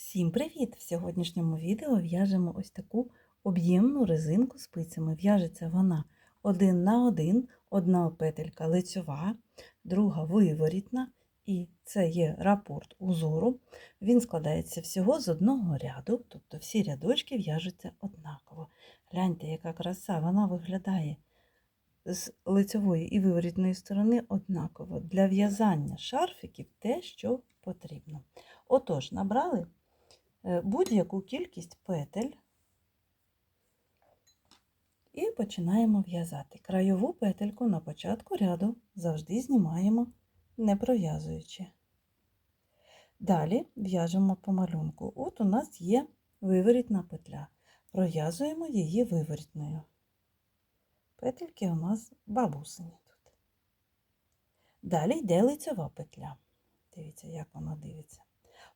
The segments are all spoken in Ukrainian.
Всім привіт! В сьогоднішньому відео в'яжемо ось таку об'ємну резинку спицями. В'яжеться вона один на один, одна петелька лицьова, друга виворітна, і це є рапорт узору. Він складається всього з одного ряду, тобто всі рядочки в'яжуться однаково. Гляньте, яка краса, вона виглядає з лицьової і виворітної сторони однаково. Для в'язання шарфиків те, що потрібно. Отож, набрали будь-яку кількість петель і починаємо в'язати. Краєву петельку на початку ряду завжди знімаємо, не пров'язуючи. Далі в'яжемо по малюнку. От у нас є виворітна петля. Пров'язуємо її виворітною. Петельки у нас бабусині тут. Далі йде лицева петля. Дивіться, як вона дивиться.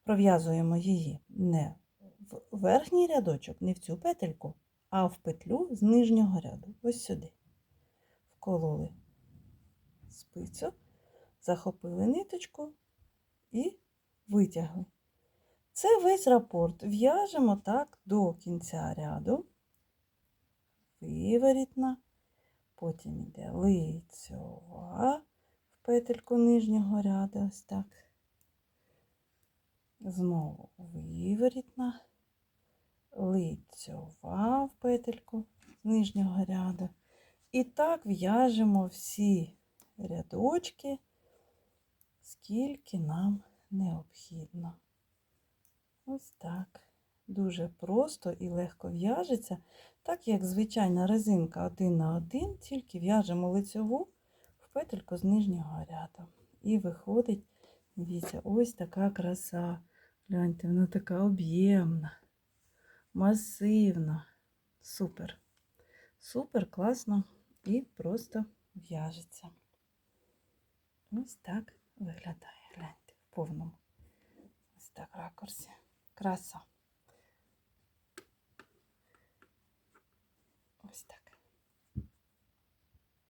Пров'язуємо її не в верхній рядочок, не в цю петельку, а в петлю з нижнього ряду. Ось сюди. Вкололи спицю, захопили ниточку і витягли. Це весь рапорт. В'яжемо так до кінця ряду. Виворітна, потім йде лицьова в петельку нижнього ряду, ось так. Знову виворітна, лицьова в петельку з нижнього ряду. І так в'яжемо всі рядочки, скільки нам необхідно. Ось так. Дуже просто і легко в'яжеться, так як звичайна резинка один на один, тільки в'яжемо лицьову в петельку з нижнього ряду. І виходить, дивіться, ось така краса. Гляньте, вона така об'ємна, масивна. Супер. Супер, класно і просто в'яжеться. Ось так виглядає. Гляньте, в повному. Ось так ракурсі. Краса. Ось так.